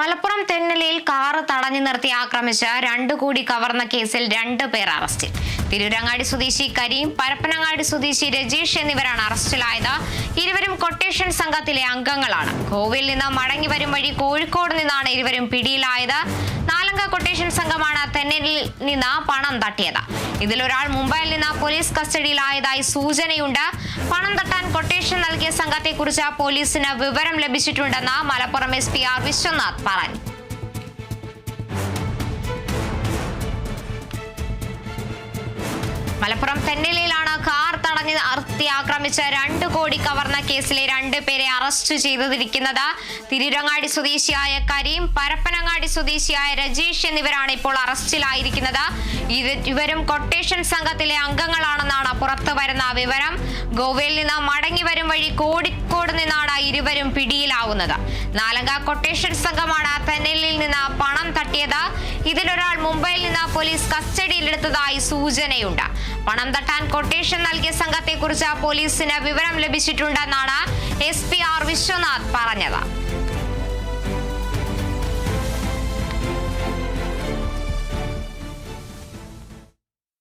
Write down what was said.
Malappuram തെന്നലയിൽ car തടഞ്ഞു നിർത്തി ആക്രമിച്ച രണ്ടു കൂടി കവർന്ന കേസിൽ രണ്ടു പേർ അറസ്റ്റിൽ. തിരൂരങ്ങാടി സ്വദേശി കരീം പരപ്പനങ്ങാടി സ്വദേശി രജീഷ് എന്നിവരാണ് അറസ്റ്റിലായത്. ഇരുവരും കൊട്ടേഷൻ സംഘത്തിലെ അംഗങ്ങളാണ്. ഗോവയിൽ നിന്ന് മടങ്ങി വരും വഴി കോഴിക്കോട് നിന്നാണ് ഇരുവരും പിടിയിലായത്. നാലംഗ കൊട്ടേഷൻ സംഘമാണ് തെന്നലിൽ നിന്ന് പണം തട്ടിയത്. ഇതിലൊരാൾ മുംബൈയിൽ നിന്ന് പോലീസ് കസ്റ്റഡിയിലായതായി സൂചനയുണ്ട്. പണം തട്ടാൻ കൊട്ടേഷൻ നൽകിയ സംഘത്തെക്കുറിച്ച് പോലീസിന് വിവരം ലഭിച്ചിട്ടുണ്ടെന്ന് Malappuram S P R Vishwanath പറഞ്ഞു. മലപ്പുറം നിർത്തി ആക്രമിച്ച് രണ്ട് കോടി കവർന്ന കേസിലെ രണ്ട് പേരെ അറസ്റ്റ് ചെയ്തിരിക്കുന്നത് തിരുരങ്ങാടി സ്വദേശിയായ കരീം പരപ്പനങ്ങാടി സ്വദേശിയായ രജീഷ് എന്നിവരാണ് ഇപ്പോൾ അറസ്റ്റിലായിരിക്കുന്നത്. ഇവരും കൊട്ടേഷൻ സംഘത്തിലെ അംഗങ്ങളാണെന്നാണ് പുറത്തു വരുന്ന വിവരം. ഗോവയിൽ നിന്ന് മടങ്ങി വരും വഴി കോഴിക്കോട് നിന്നാണ് ഇരുവരും പിടിയിലാവുന്നത്. നാലംഗ കൊട്ടേഷൻ സംഘമാണ് തന്നെ ഇതിലൊരാൾ മുംബൈയിൽ നിന്ന് പോലീസ് കസ്റ്റഡിയിലെടുത്തതായി സൂചനയുണ്ട്. പണം തട്ടാൻ കൊട്ടേഷൻ നൽകിയ സംഘത്തെക്കുറിച്ച് പോലീസിന് വിവരം ലഭിച്ചിട്ടുണ്ടെന്നാണ് എസ് പി ആർ വിശ്വനാഥ് പറഞ്ഞത്.